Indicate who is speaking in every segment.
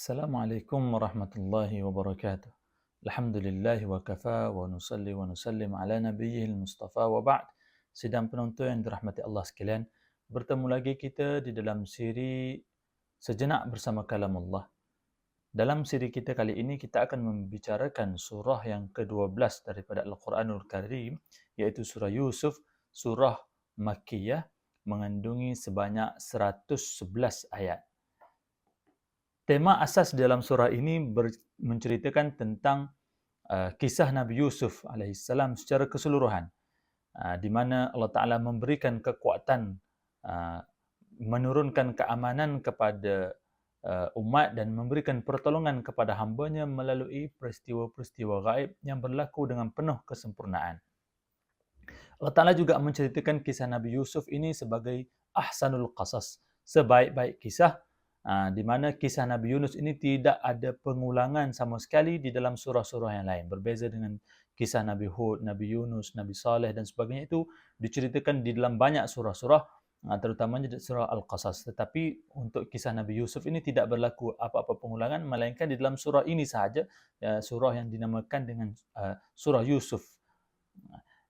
Speaker 1: السلام عليكم ورحمة الله وبركاته الحمد لله وكفى ونصلي ونسلم على نبيه المصطفى وبعد Sidang penonton yang dirahmati Allah sekalian, bertemu lagi kita di dalam siri Sejenak Bersama Kalam Allah. Dalam siri kita kali ini, kita akan membicarakan surah yang ke-12 daripada Al-Quranul Karim, iaitu surah Yusuf, surah Makkiyah, mengandungi sebanyak 111 ayat. Tema asas dalam surah ini ber- menceritakan tentang uh, kisah Nabi Yusuf alaihissalam secara keseluruhan. Uh, di mana Allah Taala memberikan kekuatan uh, menurunkan keamanan kepada uh, umat dan memberikan pertolongan kepada hambanya melalui peristiwa-peristiwa gaib yang berlaku dengan penuh kesempurnaan. Allah Taala juga menceritakan kisah Nabi Yusuf ini sebagai ahsanul qasas, sebaik-baik kisah Ha, di mana kisah Nabi Yunus ini tidak ada pengulangan sama sekali di dalam surah-surah yang lain. Berbeza dengan kisah Nabi Hud, Nabi Yunus, Nabi Saleh dan sebagainya itu diceritakan di dalam banyak surah-surah ha, terutamanya surah Al-Qasas. Tetapi untuk kisah Nabi Yusuf ini tidak berlaku apa-apa pengulangan melainkan di dalam surah ini sahaja, ya, surah yang dinamakan dengan uh, surah Yusuf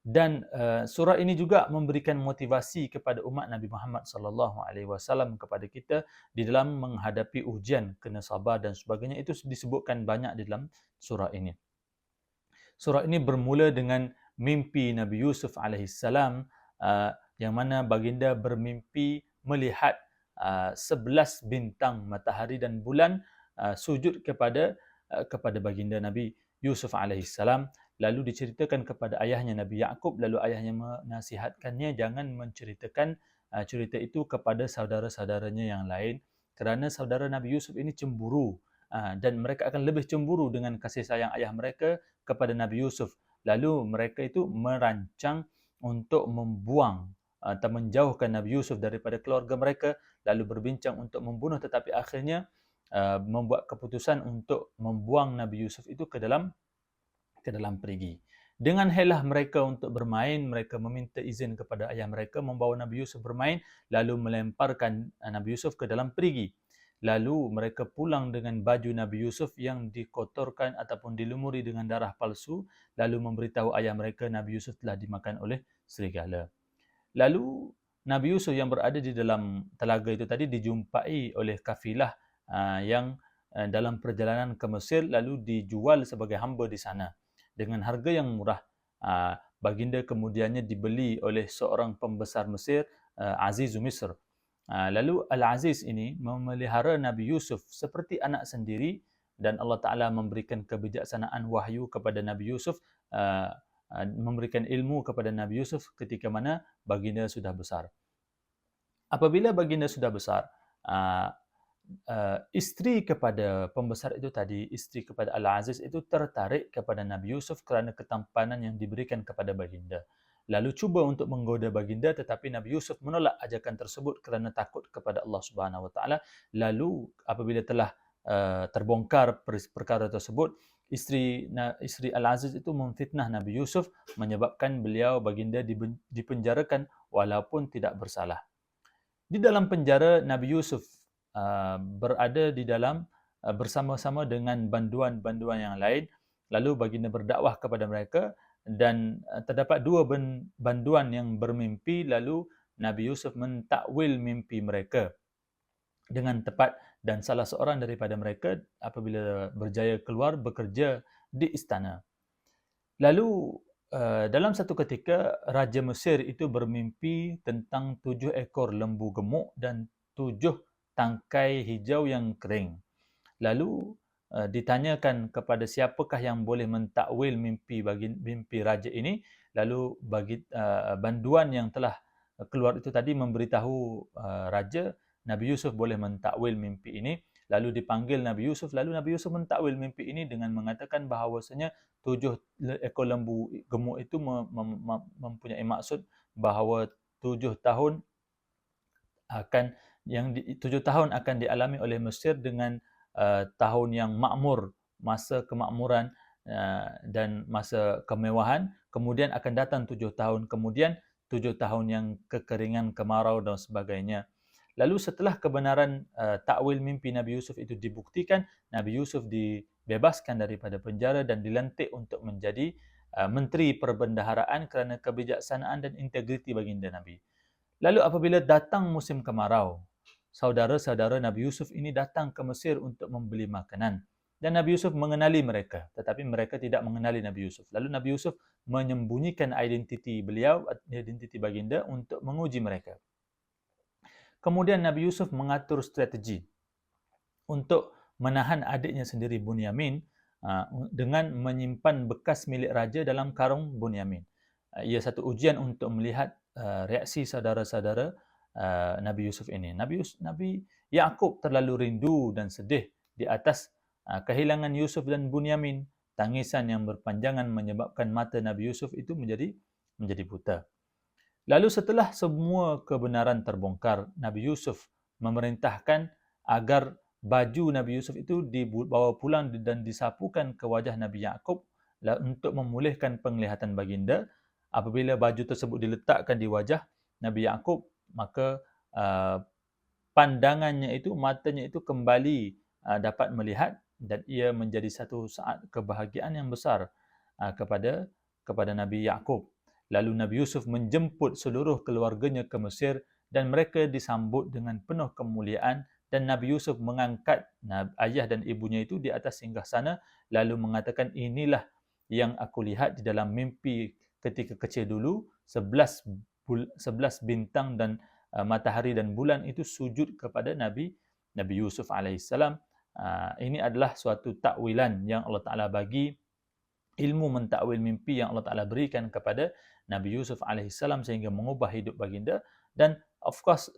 Speaker 1: dan uh, surah ini juga memberikan motivasi kepada umat Nabi Muhammad sallallahu alaihi wasallam kepada kita di dalam menghadapi ujian kena sabar dan sebagainya itu disebutkan banyak di dalam surah ini. Surah ini bermula dengan mimpi Nabi Yusuf alaihi salam uh, yang mana baginda bermimpi melihat uh, 11 bintang matahari dan bulan uh, sujud kepada uh, kepada baginda Nabi Yusuf alaihi salam lalu diceritakan kepada ayahnya Nabi Yakub lalu ayahnya menasihatkannya jangan menceritakan uh, cerita itu kepada saudara-saudaranya yang lain kerana saudara Nabi Yusuf ini cemburu uh, dan mereka akan lebih cemburu dengan kasih sayang ayah mereka kepada Nabi Yusuf. Lalu mereka itu merancang untuk membuang uh, atau menjauhkan Nabi Yusuf daripada keluarga mereka lalu berbincang untuk membunuh tetapi akhirnya uh, membuat keputusan untuk membuang Nabi Yusuf itu ke dalam ke dalam perigi. Dengan helah mereka untuk bermain, mereka meminta izin kepada ayah mereka membawa Nabi Yusuf bermain lalu melemparkan uh, Nabi Yusuf ke dalam perigi. Lalu mereka pulang dengan baju Nabi Yusuf yang dikotorkan ataupun dilumuri dengan darah palsu lalu memberitahu ayah mereka Nabi Yusuf telah dimakan oleh serigala. Lalu Nabi Yusuf yang berada di dalam telaga itu tadi dijumpai oleh kafilah uh, yang uh, dalam perjalanan ke Mesir lalu dijual sebagai hamba di sana dengan harga yang murah. Uh, baginda kemudiannya dibeli oleh seorang pembesar Mesir, uh, Aziz Misr. Uh, lalu Al-Aziz ini memelihara Nabi Yusuf seperti anak sendiri dan Allah Ta'ala memberikan kebijaksanaan wahyu kepada Nabi Yusuf, memberikan ilmu kepada Nabi Yusuf ketika mana baginda sudah besar. Apabila baginda sudah besar, uh, isteri kepada pembesar itu tadi, isteri kepada Al-Aziz itu tertarik kepada Nabi Yusuf kerana ketampanan yang diberikan kepada baginda. Lalu cuba untuk menggoda baginda tetapi Nabi Yusuf menolak ajakan tersebut kerana takut kepada Allah Subhanahu Wa Taala. Lalu apabila telah uh, terbongkar perkara tersebut, isteri isteri Al-Aziz itu memfitnah Nabi Yusuf menyebabkan beliau baginda dipenjarakan walaupun tidak bersalah. Di dalam penjara Nabi Yusuf Uh, berada di dalam uh, bersama-sama dengan banduan-banduan yang lain. Lalu baginda berdakwah kepada mereka dan uh, terdapat dua banduan yang bermimpi. Lalu Nabi Yusuf mentakwil mimpi mereka dengan tepat dan salah seorang daripada mereka apabila berjaya keluar bekerja di istana. Lalu dalam satu ketika Raja Mesir itu bermimpi tentang tujuh ekor lembu gemuk dan tujuh tangkai hijau yang kering. Lalu uh, ditanyakan kepada siapakah yang boleh mentakwil mimpi bagi mimpi raja ini, lalu bagi uh, banduan yang telah keluar itu tadi memberitahu uh, raja Nabi Yusuf boleh mentakwil mimpi ini. Lalu dipanggil Nabi Yusuf, lalu Nabi Yusuf mentakwil mimpi ini dengan mengatakan bahawasanya tujuh ekor lembu gemuk itu mempunyai maksud bahawa tujuh tahun akan yang di, tujuh tahun akan dialami oleh Mesir dengan uh, tahun yang makmur, masa kemakmuran uh, dan masa kemewahan. Kemudian akan datang tujuh tahun kemudian, tujuh tahun yang kekeringan, kemarau dan sebagainya. Lalu setelah kebenaran uh, takwil mimpi Nabi Yusuf itu dibuktikan, Nabi Yusuf dibebaskan daripada penjara dan dilantik untuk menjadi uh, menteri perbendaharaan kerana kebijaksanaan dan integriti baginda Nabi. Lalu apabila datang musim kemarau, saudara-saudara Nabi Yusuf ini datang ke Mesir untuk membeli makanan. Dan Nabi Yusuf mengenali mereka, tetapi mereka tidak mengenali Nabi Yusuf. Lalu Nabi Yusuf menyembunyikan identiti beliau, identiti baginda untuk menguji mereka. Kemudian Nabi Yusuf mengatur strategi untuk menahan adiknya sendiri Bunyamin uh, dengan menyimpan bekas milik raja dalam karung Bunyamin. Uh, ia satu ujian untuk melihat uh, reaksi saudara-saudara Nabi Yusuf ini. Nabi Yusuf, Nabi Yakub terlalu rindu dan sedih di atas kehilangan Yusuf dan Bunyamin. Tangisan yang berpanjangan menyebabkan mata Nabi Yusuf itu menjadi menjadi buta. Lalu setelah semua kebenaran terbongkar, Nabi Yusuf memerintahkan agar baju Nabi Yusuf itu dibawa pulang dan disapukan ke wajah Nabi Yakub untuk memulihkan penglihatan baginda. Apabila baju tersebut diletakkan di wajah Nabi Yakub, maka uh, pandangannya itu, matanya itu kembali uh, dapat melihat dan ia menjadi satu saat kebahagiaan yang besar uh, kepada kepada Nabi Yakub. Lalu Nabi Yusuf menjemput seluruh keluarganya ke Mesir dan mereka disambut dengan penuh kemuliaan dan Nabi Yusuf mengangkat ayah dan ibunya itu di atas singgah sana lalu mengatakan inilah yang aku lihat di dalam mimpi ketika kecil dulu 11 11 bintang dan uh, matahari dan bulan itu sujud kepada Nabi Nabi Yusuf alaihissalam uh, ini adalah suatu takwilan yang Allah Taala bagi ilmu mentakwil mimpi yang Allah Taala berikan kepada Nabi Yusuf alaihissalam sehingga mengubah hidup baginda dan of course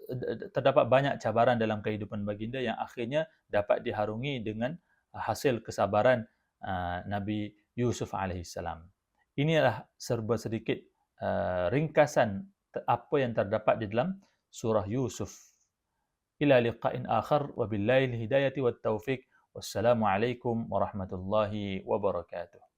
Speaker 1: terdapat banyak cabaran dalam kehidupan baginda yang akhirnya dapat diharungi dengan hasil kesabaran uh, Nabi Yusuf alaihissalam. Inilah serba sedikit uh, ringkasan apa yang terdapat di dalam surah Yusuf. Ila liqa'in akhar wa billahi hidayati wat taufiq. Wassalamualaikum warahmatullahi wabarakatuh.